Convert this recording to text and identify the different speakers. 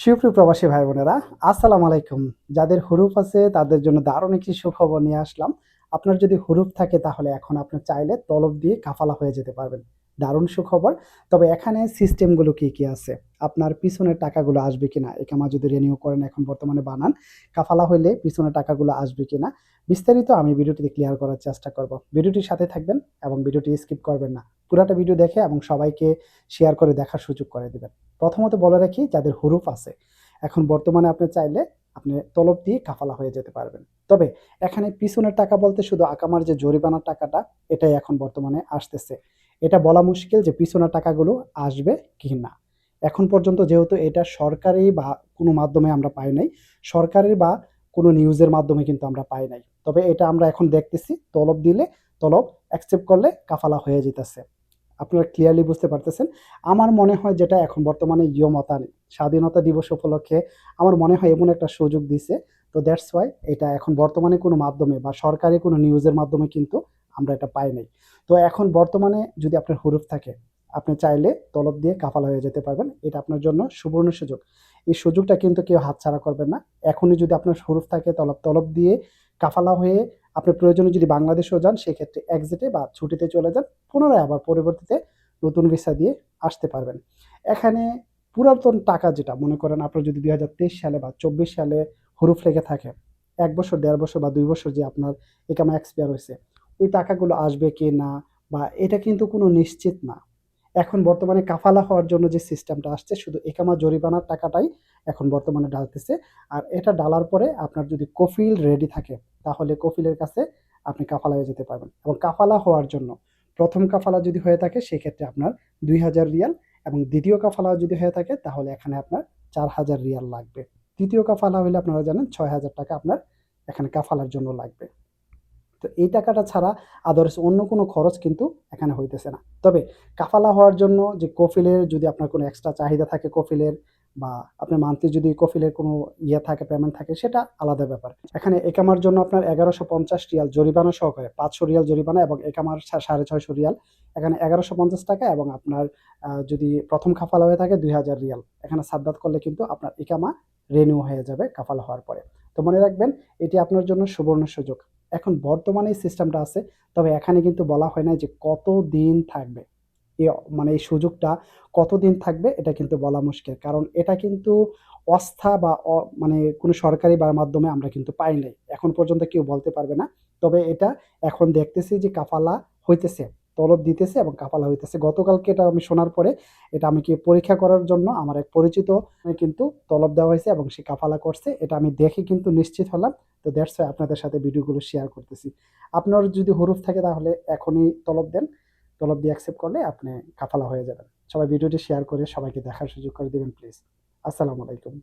Speaker 1: সুপ্রিয় প্রবাসী ভাই বোনেরা, আসসালামু আলাইকুম। যাদের হুরুফ আছে, তাদের জন্য দারুণ একটি সুখবর নিয়ে আসলাম। আপনার যদি হুরুফ থাকে, তাহলে এখন আপনি চাইলে তলব দিয়ে কাফালা হয়ে যেতে পারবেন। দারুণ সুখবর। তবে এখানে সিস্টেমগুলো কি কি আছে? আপনার পিছনের টাকাগুলো আসবে কিনা? একামা যদি রেনিউ করেন, এখন বর্তমানে বানান। কাফালা হইলে পিছনের টাকাগুলো আসবে কিনা? বিস্তারিত আমি ভিডিওটিতে ক্লিয়ার করার চেষ্টা করব। ভিডিওটির সাথে থাকবেন এবং ভিডিওটি স্কিপ করবেন না। পুরাটা ভিডিও দেখে এবং সবাইকে শেয়ার করে দেখার সুযোগ করে দেবেন। প্রথমত বলে রাখি, যাদের হুরুফ আছে, এখন বর্তমানে আপনি চাইলে আপনি তলব দিয়ে কাফালা হয়ে যেতে পারবেন। তবে এখানে পিছনের টাকা বলতে শুধু আকামার যে জরিমানার টাকাটা, এটাই এখন বর্তমানে আসতেছে। এটা বলা মুশকিল যে পিছনের টাকাগুলো আসবে কি না। এখন পর্যন্ত যেহেতু এটা সরকারি বা কোনো মাধ্যমে আমরা পাই নাই, সরকারি বা কোনো নিউজের মাধ্যমে কিন্তু আমরা পাই নাই। তবে এটা আমরা এখন দেখতেছি, তলব দিলে তলব অ্যাকসেপ্ট করলে কাফালা হয়ে যেতেছে। আপনারা ক্লিয়ারলি বুঝতে পারতেছেন। আমার মনে হয় যেটা এখন বর্তমানে ইয়মতা স্বাধীনতা দিবস উপলক্ষে আমার মনে হয় এমন একটা সুযোগ দিছে। তো দ্যাটস ওয়াই এটা এখন বর্তমানে কোনো মাধ্যমে বা সরকারি কোনো নিউজের মাধ্যমে কিন্তু আমরা এটা পাই নাই। তো এখন বর্তমানে যদি আপনার হুরুফ থাকে, আপনি চাইলে তলব দিয়ে কাফালা হয়ে যেতে পারবেন। এটা আপনার জন্য সুবর্ণ সুযোগ। এই সুযোগটা কিন্তু কেউ হাতছাড়া করবেন না। এখনই যদি আপনার হুরুফ থাকে, তলব তলব দিয়ে কাফালা হয়ে আপনি প্রয়োজনে যদি বাংলাদেশেও যান, সেক্ষেত্রে এক্সিটে বা ছুটিতে চলে যান, পুনরায় আবার পরবর্তীতে নতুন ভিসা দিয়ে আসতে পারবেন। এখানে পুরাতন টাকা যেটা, মনে করেন আপনার যদি দু হাজার তেইশ সালে বা চব্বিশ সালে হুরুফ লেগে থাকে, এক বছর, দেড় বছর বা দুই বছর যে আপনার একামা এক্সপায়ার হয়েছে, ওই টাকাগুলো আসবে কি না, বা এটা কিন্তু কোনো নিশ্চিত না। এখন বর্তমানে কাফালা হওয়ার জন্য যে সিস্টেমটা আসছে, শুধু একামা জরিমানার টাকাটাই এখন বর্তমানে ডালতেছে আর এটা ডালার পরে আপনার যদি কফিল রেডি থাকে, তাহলে কফিলের কাছে আপনি কাফালা হয়ে যেতে পারবেন। এবং কাফালা হওয়ার জন্য প্রথম কাফালা যদি হয়ে থাকে, সেক্ষেত্রে আপনার দুই হাজার রিয়াল এবং দ্বিতীয় কাফালা যদি হয়ে থাকে, তাহলে এখানে আপনার চার হাজার রিয়াল লাগবে। তৃতীয় কাফালা হলে আপনারা জানেন, ছয় হাজার টাকা আপনার এখানে কাফালার জন্য লাগবে। তো এই টাকাটা ছাড়া আদার্স অন্য কোনো খরচ কিন্তু এখানে হইতেছে না। তবে কাফালা হওয়ার জন্য যে কফিলের যদি আপনার কোনো এক্সট্রা চাহিদা থাকে কফিলের বা আপনার মান্থলি যদি কফিলের কোনো ইয়ে থাকে পেমেন্ট থাকে, সেটা আলাদা ব্যাপার। এখানে একামার জন্য আপনার এগারোশো পঞ্চাশ রিয়াল জরিমানা সহকারে, পাঁচশো রিয়াল জরিমানা এবং একামার সাড়ে ছয়শো রিয়াল। এখানে এগারোশো পঞ্চাশ টাকা এবং আপনার যদি প্রথম কাফালা হয়ে থাকে দুই হাজার রিয়াল। এখানে সাদ্দাত করলে কিন্তু আপনার একামা রেনিউ হয়ে যাবে কাফালা হওয়ার পরে। তো মনে রাখবেন, এটি আপনার জন্য সুবর্ণ সুযোগ। এখন বর্তমানে এই সিস্টেমটা আছে, তবে এখানে কিন্তু বলা হয় না যে কত দিন থাকবে এ মানে এই সুযোগটা কত দিন থাকবে এটা কিন্তু বলা মুশকিল, কারণ এটা কিন্তু অস্থা বা মানে কোনো সরকারি বা মাধ্যমে আমরা কিন্তু পাই নাই। এখন পর্যন্ত কেউ বলতে পারবে না, তবে এটা এখন দেখতেছি যে কাফালা হইতেছে। তলব দিতেছে এবং কাপালা হইতেছে। গতকালকে এটা আমি শোনার পরে এটা আমি কি পরীক্ষা করার জন্য আমার এক পরিচিত কিন্তু তলব দেওয়া হয়েছে এবং সে কাফালা করছে। এটা আমি দেখে কিন্তু নিশ্চিত হলাম। তো দ্যাটস আপনাদের সাথে ভিডিওগুলো শেয়ার করতেছি। আপনার যদি হরুফ থাকে তাহলে এখনই তলব দেন। তলব দিয়ে অ্যাকসেপ্ট করলে আপনি কাফালা হয়ে যাবেন। সবাই ভিডিওটি শেয়ার করে সবাইকে দেখার সুযোগ করে দিবেন প্লিজ আসসালামু আলাইকুম।